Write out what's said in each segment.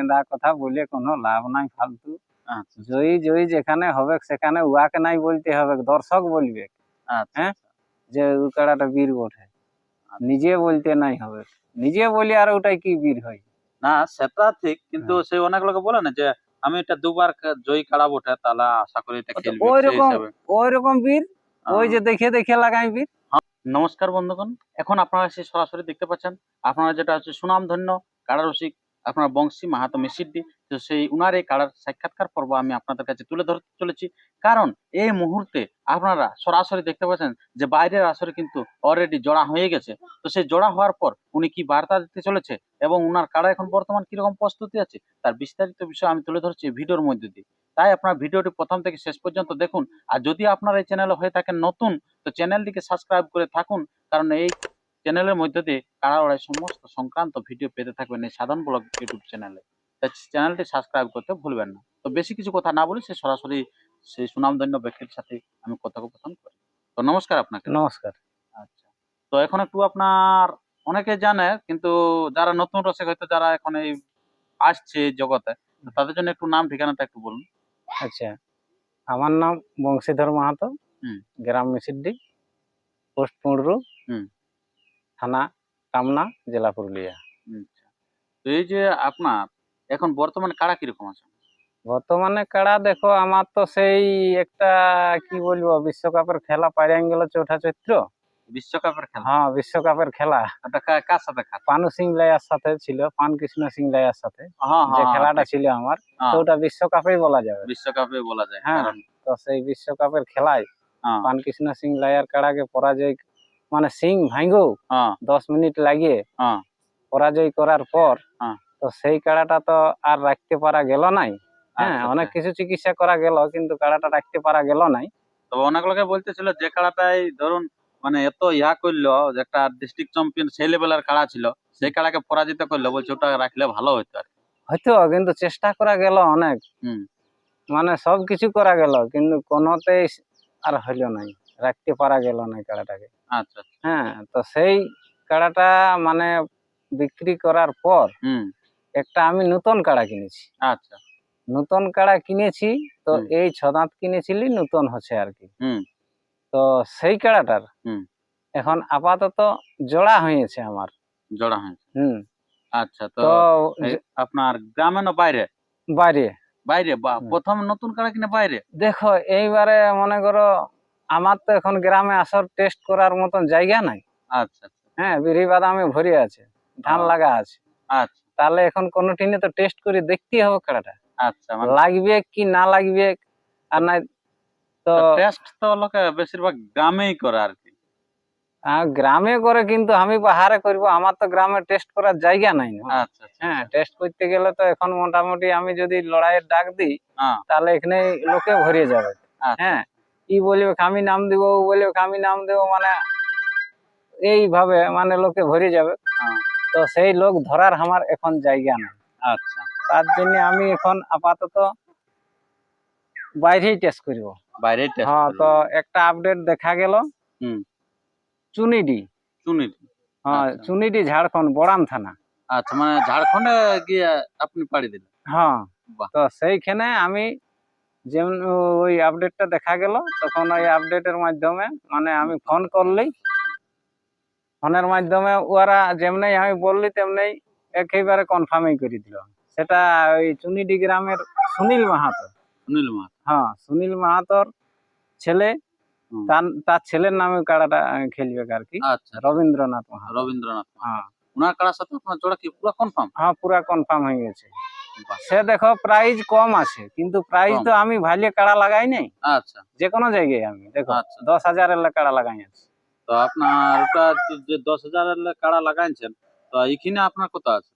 কেন্দা কথা বলে কোনো লাভ নাই ফালতু। আচ্ছা জয়ী জয়ী যেখানে হবে সেখানে উহাকে নাই বলতে হবে দর্শক বলবে। আচ্ছা হ্যাঁ? যে ওই কাড়াটা বীর বটে। নিজে বলতে নাই হবে। নিজে বলি আর ওটাই কি বীর হয়? না সেটা ঠিক কিন্তু হ্যাঁ। সে অনেক লোকে বলে না যে আমি এটা দুবার জয়ী কাড়া বটে তাহলে আশা করি এটা খেলবে ওই রকম ওই রকম বীর ওই যে দেখে দেখে লাগাই বীর। নমস্কার বন্ধুগণ এখন আপনারা সেই সরাসরি দেখতে পাচ্ছেন আপনারা যেটা হচ্ছে সুনামধন্য কাড়া রসিক আপনার বংশী মাহাতো মিসিদ্দি তো সেই উনার এই কাড়ার সাক্ষাৎকার পর্ব আমি আপনাদের কাছে তুলে ধরতে চলেছি। কারণ এই মুহূর্তে আপনারা সরাসরি দেখতে পাচ্ছেন যে বাইরের আসরে কিন্তু অলরেডি জোড়া হয়ে গেছে। তো সেই জোড়া হওয়ার পর উনি কি বার্তা দিতে চলেছে এবং উনার কাড়া এখন বর্তমান কীরকম প্রস্তুতি আছে তার বিস্তারিত বিষয় আমি তুলে ধরছি ভিডিওর মধ্যে দিয়ে। তাই আপনার ভিডিওটি প্রথম থেকে শেষ পর্যন্ত দেখুন। আর যদি আপনার এই চ্যানেলে হয়ে থাকেন নতুন, তো চ্যানেলটিকে সাবস্ক্রাইব করে থাকুন। কারণ এই চ্যানেলের মধ্যে দিয়ে লড়াই সমস্ত সংক্রান্ত ভিডিও পেতে থাকবেন এই সাধারণ ব্লগ ইউটিউব চ্যানেলে। তাই চ্যানেলটি সাবস্ক্রাইব করতে ভুলবেন না। তো বেশি কিছু কথা না বলে সে সরাসরি সেই সুনামধন্য ব্যক্তির সাথে আমি কথোপকথন করি। তো নমস্কার আপনাকে। নমস্কার। আচ্ছা। তো এখন একটু আপনার অনেকে জানে কিন্তু যারা নতুন রসিক হয়তো যারা এখন এই আসছে জগতে তাদের জন্য একটু নাম ঠিকানাটা একটু বলুন। আচ্ছা। আমার নাম বংশীধর মাহাতো হুম। গ্রাম মিসিড্ডি পোস্ট পুঁড়রু হুম। থানা কামনা জেলা পুরুলিয়া। আচ্ছা। তো এই যে আপনার এখন বর্তমানে কারা কীরকম আছে? বর্তমানে কাড়া দেখো আমার তো সেই একটা কি বলব বিশ্বকাপের খেলা পাইরাং গেল চৌঠা চৈত্র। বিশ্বকাপের খেলা? হ্যাঁ বিশ্বকাপের খেলা। ওটা কার সাথে পানু সিং লাইয়ার সাথে ছিল পান কৃষ্ণ সিং লাইয়ার সাথে। হ্যাঁ যে হ্যাঁ খেলাটা ছিল আমার হ্যাঁ, তো ওটা বিশ্বকাপেই বলা যাবে। বিশ্বকাপে বলা যায় হ্যাঁ। তো সেই বিশ্বকাপের খেলায় হ্যাঁ, পান কৃষ্ণ সিং লাইয়ার কাড়াকে পরাজয় মানে সিং ভাঙ্গো হ্যাঁ, দশ মিনিট লাগিয়ে হ্যাঁ। পরাজয় করার পর হ্যাঁ। তো সেই কাড়াটা তো আর রাখতে পারা গেল নাই হ্যাঁ আচ্ছা, অনেক আচ্ছা। কিছু চিকিৎসা করা গেল কিন্তু কাড়াটা রাখতে পারা গেল নাই তবে অনেক লোকে বলতেছিল যে খেলাটাই ধরুন মানে এত ইয়া করল যে একটা ডিস্ট্রিক্ট চ্যাম্পিয়ন সেই লেভেলের কাড়া ছিল সেই খেলাকে পরাজিত করল বলছে ওটা রাখলে ভালো হতো আর হয়তো কিন্তু চেষ্টা করা গেল অনেক। মানে সব কিছু করা গেল কিন্তু কোনোতেই আর হইল নাই রাখতে পারা গেল না কাড়াটাকে আচ্ছা আচ্ছা। হ্যাঁ তো সেই কাড়াটা মানে বিক্রি করার পর হুম। একটা আমি নতুন কাড়া কিনেছি। আচ্ছা। নতুন কাড়া কিনেছি তো। এই ছদাঁত কিনেছিলি নতুন হচ্ছে আর কি। হুম। তো সেই কাড়াটার হুম। এখন আপাতত জোড়া হয়েছে আমার। জোড়া হয়েছে। হুম। আচ্ছা তো তো আপনার গ্রামে না বাইরে? বাইরে। বাইরে বা প্রথম নতুন কাড়া কিনে বাইরে? দেখো এইবারে মনে করো আমার তো এখন গ্রামে আসর টেস্ট করার মতন জায়গা নাই। আচ্ছা আচ্ছা। হ্যাঁ বিড়ি বাদামে ভরে আছে ধান লাগা আছে। আচ্ছা। তাহলে এখন কোনো টিনে তো টেস্ট করে দেখতেই হবে কাড়াটা আচ্ছা মানে লাগবে কি না লাগবে আর নাই তো টেস্ট তো লোকে বেশিরভাগ গ্রামেই করে আর কি। গ্রামে করে কিন্তু আমি বাহারে করব আমার তো গ্রামে টেস্ট করার জায়গা নাই না। আচ্ছা আচ্ছা হ্যাঁ টেস্ট করতে গেলে তো এখন মোটামুটি আমি যদি লড়াইয়ের ডাক দিই হ্যাঁ। তাহলে এখানে লোকে ভরে যাবে। আচ্ছা হ্যাঁ ই বলবে আমি নাম দিব ও বলবে আমি নাম দেবো মানে এইভাবে মানে লোকে ভরে যাবে। হ্যাঁ। তো সেই লোক ধরার আমার এখন জায়গা নেই। আচ্ছা। তার জন্য আমি এখন আপাতত বাইরেই টেস্ট করব। বাইরে হ্যাঁ তো একটা আপডেট দেখা গেল। হুম। চুনিডি। শুনি হ্যাঁ আচ্ছা। চুনিডি ঝাড়খণ্ড বড়াম থানা। আচ্ছা মানে ঝাড়খণ্ডে গিয়ে আপনি পাড়ি দিলেন। হ্যাঁ। তো সেইখানে আমি যেমন ওই আপডেটটা দেখা গেল তখন ওই আপডেটের মাধ্যমে মানে আমি ফোন করলেই ফোনের মাধ্যমে ওরা যেমনি আমি বললি তেমনি একেবারে কনফার্মই করে দিল। সেটা ওই চুনিডি গ্রামের সুনীল মাহাতো। সুনীল মাহাত। হ্যাঁ সুনীল মাহাতোর ছেলে তার তার ছেলের নামে কাড়াটা খেলবে আর কি আচ্ছা। রবীন্দ্রনাথ মাহাতো। রবীন্দ্রনাথ হ্যাঁ। ওনার কারার সাথে আপনার জোড়া কি পুরো কনফার্ম হ্যাঁ পুরা কনফার্ম হয়ে গেছে। সে দেখো প্রাইস কম আছে কিন্তু প্রাইস তো আমি ভালে কাড়া লাগাই নাই। আচ্ছা। যে কোনো জায়গায় আমি দেখো আচ্ছা। দশ হাজারের কাড়া লাগাই আছে। তো আপনার ওটা যে- দশ হাজারের কাড়া লাগাইছেন তো এখানে আপনার কত আছে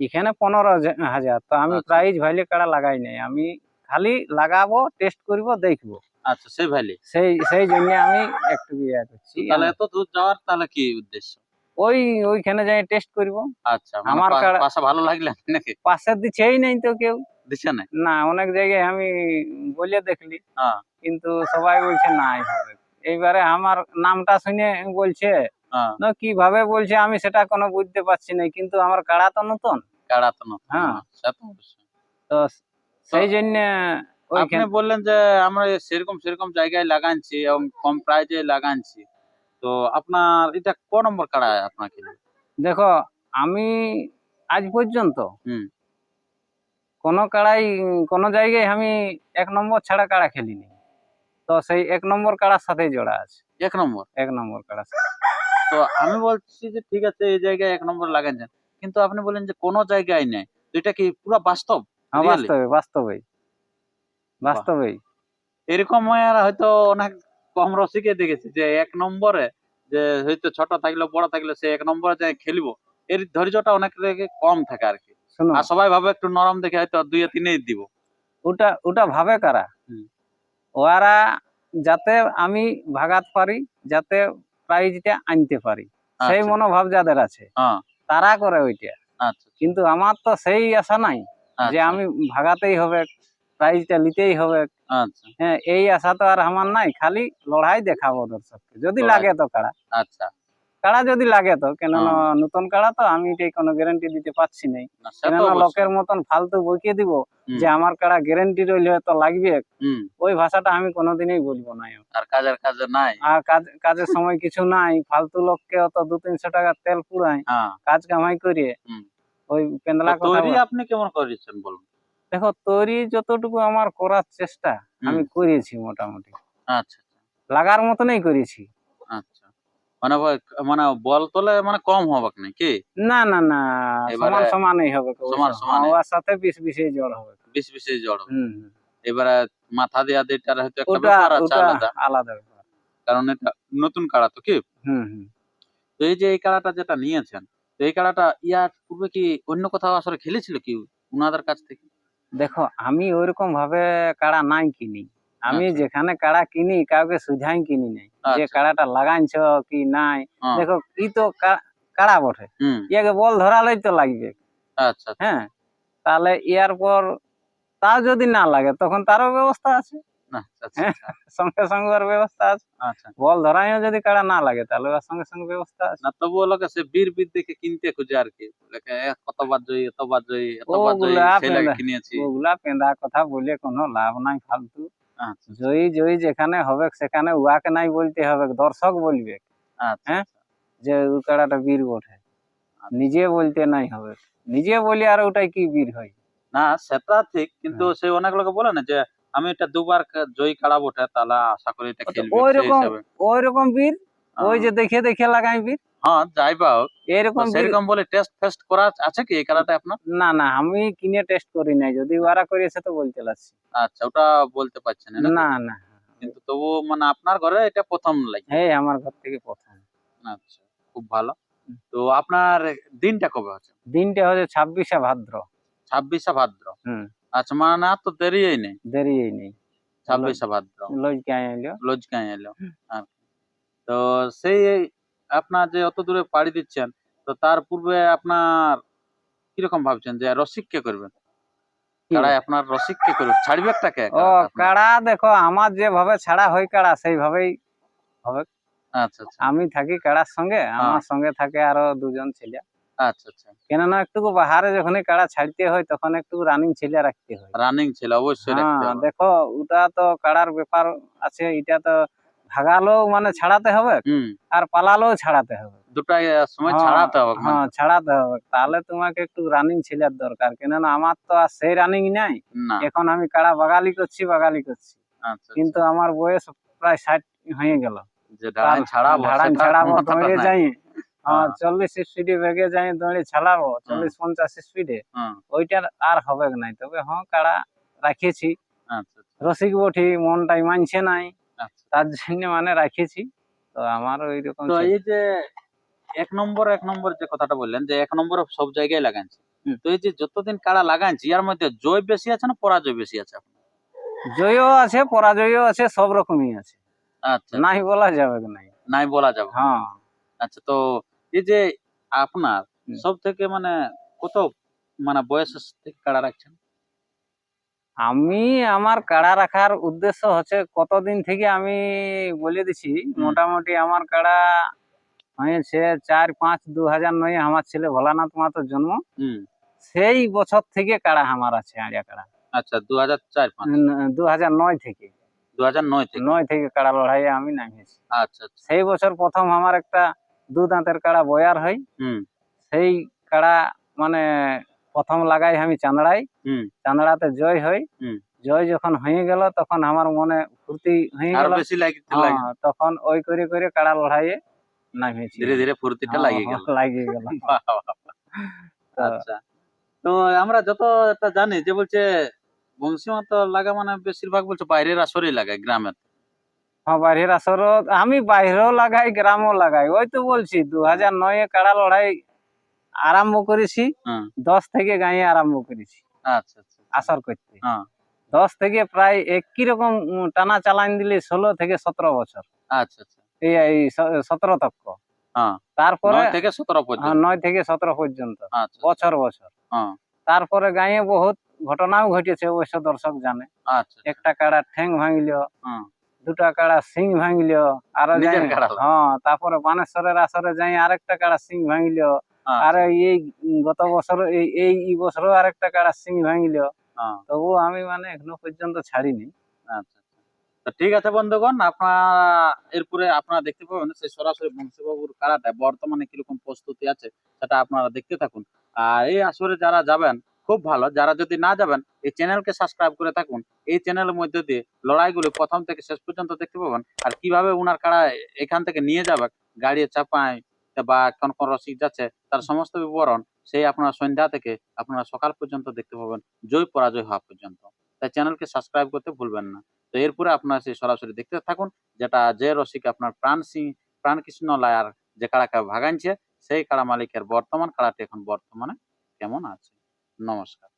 এখানে পনেরো হাজা- হাজার তো আমি আচ্ছা। প্রাইস ভালে কাড়া লাগাই নাই। আমি খালি লাগাবো টেস্ট করব দেখব। আচ্ছা সেই ভ্যালি সেই সেই জন্য আমি একটু ইয়ে করছি। তাহলে এত দূর যাওয়ার তাহলে কি উদ্দেশ্য? ওই ওইখানে যাই টেস্ট করব। আচ্ছা আমার আমার পাশা ভালো লাগলে নাকি? পাশে দিছেই নাই তো কেউ। দিচ্ছে না না অনেক জায়গায় আমি বলে দেখলি। হ্যাঁ। কিন্তু সবাই বলছে নাই হবে। এইবারে আমার নামটা শুনে বলছে হ্যাঁ। না কীভাবে বলছে আমি সেটা কোনো বুঝতে পারছি না কিন্তু আমার কাড়া তো নতুন। কাড়া তো নতুন হ্যাঁ। হ্যাঁ, তো সেই জন্য আপনি বললেন যে আমরা সেরকম সেরকম জায়গায় লাগাচ্ছি এবং কম প্রাইজে লাগাচ্ছি তো আপনার এটা ক নম্বর কাড়া আপনার কিনে দেখো আমি আজ পর্যন্ত হুম। কোনো কাড়াই কোনো জায়গায় আমি এক নম্বর ছাড়া কাড়া খেলিনি। তো সেই এক নম্বর কাড়ার সাথেই জোড়া আছে। এক নম্বর? এক নম্বর কাড়ার সাথে। তো আমি বলছি যে ঠিক আছে এই জায়গায় এক নম্বর লাগাচ্ছেন কিন্তু আপনি বলেন যে কোনো জায়গায় নেই। তো এটা কি পুরো বাস্তব? হ্যাঁ Really? বাস্তবে বাস্তবেই। এরকম আর হয়তো অনেক কম রসিকে দেখেছি যে এক নম্বরে যে হয়তো ছোট থাকলে বড় থাকলে সে এক নম্বরে যে খেলব এর ধৈর্যটা অনেক কম থাকে আর কি আর সবাই ভাবে একটু নরম দেখে হয়তো দুই তিনেই দিব। ওটা ওটা ভাবে কারা? ওরা যাতে আমি ভাগাত পারি যাতে প্রাইজটা আনতে পারি সেই আচ্ছা, মনোভাব যাদের আছে হ্যাঁ। তারা করে ওইটা। আচ্ছা। কিন্তু আমার তো সেই আশা নাই যে আচ্ছা, আমি ভাগাতেই হবে। প্রাইজটা নিতেই হবে। আচ্ছা। হ্যাঁ এই আশা তো আর আমার নাই খালি লড়াই দেখাবো দর্শককে। যদি লাগে তো কাড়া। আচ্ছা। কাড়া যদি লাগে তো কেন। নতুন কাড়া তো আমি এটাই কোনো গ্যারান্টি দিতে পারছি নাই। কেননা লোকের মতন ফালতু বইকে দিব যে আমার কাড়া গ্যারান্টি রইলে তো লাগবে। ওই ভাষাটা আমি কোনোদিনই বলব না আর কাজের কাজে নাই। আর কাজ কাজের সময় কিছু নাই। ফালতু লোককে অত দু তিনশো টাকা তেল পুরাই হ্যাঁ। কাজ কামাই করে হুম। ওই পেন্দলা কথা আপনি কেমন করেছেন বলুন? দেখো তৈরি যতটুকু আমার করার চেষ্টা আমি করেছি মোটামুটি। আচ্ছা লাগার মতনই করেছি। আচ্ছা। মানে মানে বল তোলে মানে কম হবে না কি? না না না এবারে সমান সমানই হবে কবু সমান ওর সাথে বিশ জড় হবে বেশি বেশি জড় হবে। এবারে মাথা দেওয়া দিটার হয়তো একটা ব্যাপার আছে আলাদা। আলাদা ব্যাপার। কারণ এটা নতুন কাড়া তো কি? হুম হুম। তো এই যে এই কাড়াটা যেটা নিয়েছেন তো এই কাড়াটা ইয়ার পূর্বে কি অন্য কোথাও আসলে খেলেছিল কি উনাদের কাছ থেকে? দেখো আমি ওইরকম ভাবে কাড়া নাই কিনি। আমি আচ্ছা। যেখানে কাড়া কিনি কাউকে সুঝাই কিনি নাই। যে আচ্ছা, কাড়াটা লাগাইছ কি নাই হ্যাঁ, দেখো কি তো কাড়া বটে। ইয়াকে বল ধরালেই তো লাগবে। আচ্ছা। হ্যাঁ তাহলে ইয়ার পর তাও যদি না লাগে তখন তারও ব্যবস্থা আছে। আচ্ছা, হ্যাঁ। আচ্ছা, সঙ্গে সঙ্গে ওর ব্যবস্থা আছে। আচ্ছা। বল ধরাইও যদি কাড়া না লাগে তাহলে ওর সঙ্গে সঙ্গে ব্যবস্থা আছে। না তবুও লোকে সে বীর বীর দেখে কিনতে খুঁজে আর কি। কতবার জয়ী এতবার জয়ী এতবার জয়ী সেই লাগে কিনেছি। ওগুলা পেন্দা কথা বলে কোনো লাভ নাই ফালতু। আচ্ছা জয়ী জয়ী যেখানে হবে সেখানে উহাকে নাই বলতে হবে দর্শক বলবে। হ্যাঁ? যে ওই কাড়াটা বীর বটে। নিজে বলতে নাই হবে। নিজে বলি আর ওটাই কি বীর হয়? না সেটা ঠিক কিন্তু হ্যাঁ। সে অনেক লোকে বলে না যে আমি এটা দুবার জয় জয়ী কাড়া বটে তাহলে আশা করি এটা খেলবে ওই রকম- ওই রকম বীর ওই যে দেখে দেখে লাগাই বীর। হ্যাঁ এরকম বীর সেরকম বলে টেস্ট ফেস্ট করা আছে কি এই আপনার? না না আমি কিনে টেস্ট করি নাই। যদি ওরা তো বলতে লাগছি আচ্ছা ওটা বলতে পারছেন না না না কিন্তু তবু মানে আপনার ঘরে এটা প্রথম লাগে। এই আমার ঘর থেকে প্রথম। আচ্ছা খুব ভালো। তো আপনার দিনটা কবে হচ্ছে? দিনটা হচ্ছে ছাব্বিশে ভাদ্র। ছাব্বিশে ভাদ্র। হুম। আচ্ছা মানে আর তো দেরিই নেই। দেরি নেই। ছাব্বিশে ভাদ্র লজকে আইলো লজকায় এলো? আর তো সেই আপনার যে অত দূরে পাড়ি দিচ্ছেন তো তার পূর্বে আপনার কীরকম ভাবছেন যে রসিক কে করবেন? কাড়াই আপনার রসিক কে করবে ছাড়বে একটাকে ও কাড়া দেখো আমার যেভাবে ছাড়া হয় কাড়া সেইভাবেই আচ্ছা আচ্ছা। আমি থাকি কাড়ার সঙ্গে আমার সঙ্গে থাকে আরও দুজন ছেলে। আচ্ছা আচ্ছা। কেননা একটু বাহারে যখনই কাড়া ছাড়তে হয় তখন একটু রানিং ছেলে রাখতে রানিং ছিল অবশ্যই রাখতে হবে। দেখো ওটা তো কাড়ার ব্যাপার আছে এটা তো ভাগালেও মানে ছাড়াতে হবে আর পালালেও ছাড়াতে হবে। দুটাই সময় হ্যাঁ, ছাড়াতে হবে। হ্যাঁ ছাড়াতে হবে। তাহলে তোমাকে একটু রানিং ছেলের দরকার কেননা আমার তো আর সেই রানিং নাই। এখন আমি কাড়া বাগালি করছি বাগালি করছি। আচ্ছা কিন্তু আমার বয়স প্রায় ষাট হয়ে গেল। যে ক্ষমতাটা দৌড়ে যাই। চল্লিশ স্পিডে বেগে যাই দৌড়ে ছাড়াবো চল্লিশ পঞ্চাশ স্পিডে ওইটার আর হবে নাই? তবে হ্যাঁ কাড়া রাখিয়েছি। আচ্ছা আচ্ছা, রসিক বঠি মনটাই মানছে নাই আচ্ছা। তার জন্য মানে রাখিয়েছি। তো আমার ওই রকম তো এই যে এক নম্বর এক নম্বর যে কথাটা বললেন যে এক নম্বর সব জায়গায় লাগাইছে। তো এই যে যতদিন কাড়া লাগাইছি এর মধ্যে জয় বেশি আছে না পরাজয় বেশি আছে জয়ও আছে পরাজয়ও আছে সব রকমই আছে। আচ্ছা। নাই বলা যাবে নাই? নাই বলা যাবে। হ্যাঁ। আচ্ছা তো এই যে আপনার সব থেকে মানে কত মানে বয়স থেকে কাড়া রাখছেন? আমি আমার কাড়া রাখার উদ্দেশ্য হচ্ছে কতদিন থেকে আমি বলে দিছি মোটামুটি আমার কাড়া হয়েছে চার পাঁচ দু হাজার নয় আমার ছেলে ভোলানাথ মাতার জন্ম। সেই বছর থেকে কাড়া আমার আছে আড়িয়া কাড়া। আচ্ছা দু হাজার চার দু হাজার নয় থেকে। দু হাজার নয় থেকে। নয় থেকে কাড়া লড়াইয়ে আমি নামিয়েছি। আচ্ছা আচ্ছা। সেই বছর প্রথম আমার একটা দু দাঁতের কাড়া বয়ার হয় হুম। সেই কাড়া মানে প্রথম লাগাই আমি চান্দড়াই হুম। চান্দড়াতে জয় হই। হুম। জয় যখন হয়ে গেল তখন আমার মনে ফুর্তি হয়ে গেল। হ্যাঁ, তখন ওই করে করে কাড়া লড়াইয়ে নামিয়েছি। ধীরে ধীরে ফুর্তিটা লাগিয়ে গেল। হ্যাঁ, লাগিয়ে গেল। বাহ। তো আচ্ছা। তো আমরা যত জানি যে বলছে বংশী মাতা লাগা মানে বেশিরভাগ বলছে বাইরের আসরেই লাগায় গ্রামের। হ্যাঁ বাইরের আসর আমি বাইরেও লাগাই গ্রামও লাগাই। ওই তো বলছি দু হাজার নয়ে কাড়া লড়াই আরম্ভ করেছি হ্যাঁ। দশ থেকে গাঁয়ে আরম্ভ করেছি আচ্ছা আচ্ছা। আসর করতে। হ্যাঁ। দশ থেকে প্রায় একই রকম টানা চালান দিলে ষোলো থেকে সতেরো বছর। আচ্ছা আচ্ছা। এই সতেরো তক্ক হ্যাঁ। তারপরে থেকে সতেরো নয় থেকে সতেরো পর্যন্ত। আচ্ছা বছর বছর। তারপরে গাঁয়ে বহুত ঘটনাও ঘটেছে অবশ্য দর্শক জানে। একটা কাড়া ঠ্যাং ভাঙিল। দুটা কাড়া সিং ভাঙিল আরও? হ্যাঁ তারপরে বানেশ্বরের আসরে যাই আরেকটা কাড়া সিং ভাঙিল। আচ্ছা, আর এই গত বছর এই এই বছরও আরেকটা কাড়া সিং ভাঙিল। হ্যাঁ। তবু আমি মানে এখনও পর্যন্ত ছাড়িনি। আচ্ছা আচ্ছা। তো ঠিক আছে বন্ধুগণ আপনারা এরপরে আপনারা দেখতে পাবেন সেই সরাসরি বংশীবাবুর কারাটা বর্তমানে কীরকম প্রস্তুতি আছে সেটা আপনারা দেখতে থাকুন। আর এই আসরে যারা যাবেন খুব ভালো। যারা যদি না যাবেন, এই চ্যানেলকে সাবস্ক্রাইব করে থাকুন। এই চ্যানেলের মধ্যে দিয়ে লড়াইগুলি প্রথম থেকে শেষ পর্যন্ত দেখতে পাবেন। আর কীভাবে উনার কারা এখান থেকে নিয়ে যাবে, গাড়ি চাপায় বা কোন কোন রসিক যাচ্ছে, তার সমস্ত বিবরণ সেই আপনারা সন্ধ্যা থেকে আপনারা সকাল পর্যন্ত দেখতে পাবেন। জয় পরাজয় হওয়া পর্যন্ত। তাই চ্যানেলকে সাবস্ক্রাইব করতে ভুলবেন না। তো এরপরে আপনারা সেই সরাসরি দেখতে থাকুন, যেটা যে রসিক আপনার প্রাণ সিং প্রাণ কৃষ্ণ লায়ার যে কাড়াকে ভাগাইছে, সেই কাড়া মালিকের বর্তমান কাড়াটি এখন বর্তমানে কেমন আছে? নমস্কার।